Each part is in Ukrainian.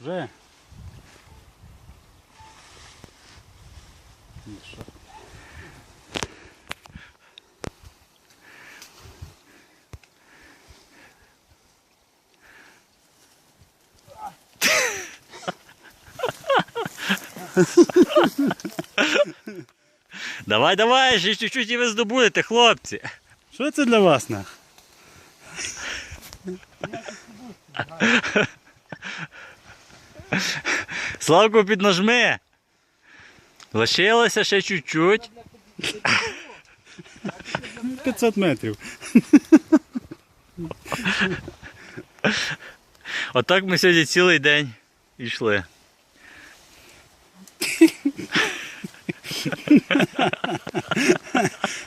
Глянь. Ну, що? Давай, давай, ще чуть-чуть і ви здобудете, хлопці. Що це для вас нах? Славку піднажми. Лишилося ще чуть-чуть. 500 метрів. Отак ми сьогодні цілий день йшли.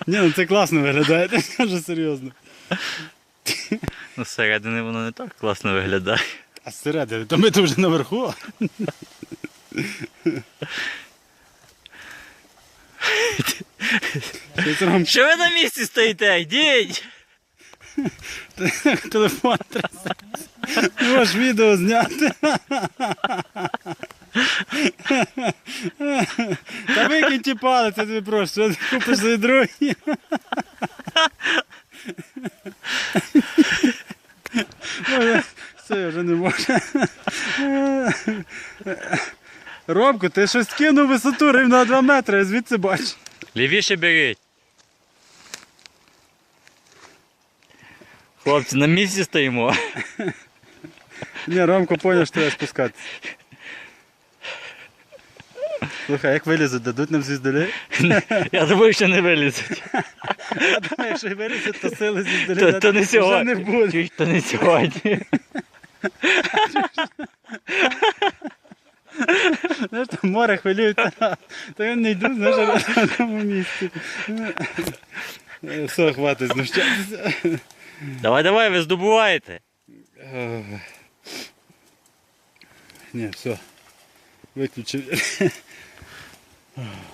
Ні, ну це класно виглядає, я скажу серйозно. Ну, зсередини воно не так класно виглядає. А зсередини, то ми тут вже наверху. Що ви на місці стоїте? Йдіть! телефон трясеться? Можеш відео зняти. Та викинь ті палець, я тобі прошу, купиш собі другі. Вже не можу. Ромко, ти щось кинув висоту рівно на 2 метри, я звідси бачу. Лівіше беріть. Хлопці, на місці стоїмо. Ні, Ромко поняв, що треба спускатися. Слухай, як вилізуть, дадуть нам звіздолі? Я думаю, що не вилізуть. Я думаю, якщо і вилізуть, то сили звіздолі То, то не вже сьогодні. не буде. Чуєш, То не сьогодні. Знаєш, там море хвилюється, то я не йду, знаєш, на тому місці. Е, Все, хватить знущатися. Давай, давай, ви здобуваєте. Ох. Ні, все. Виключив.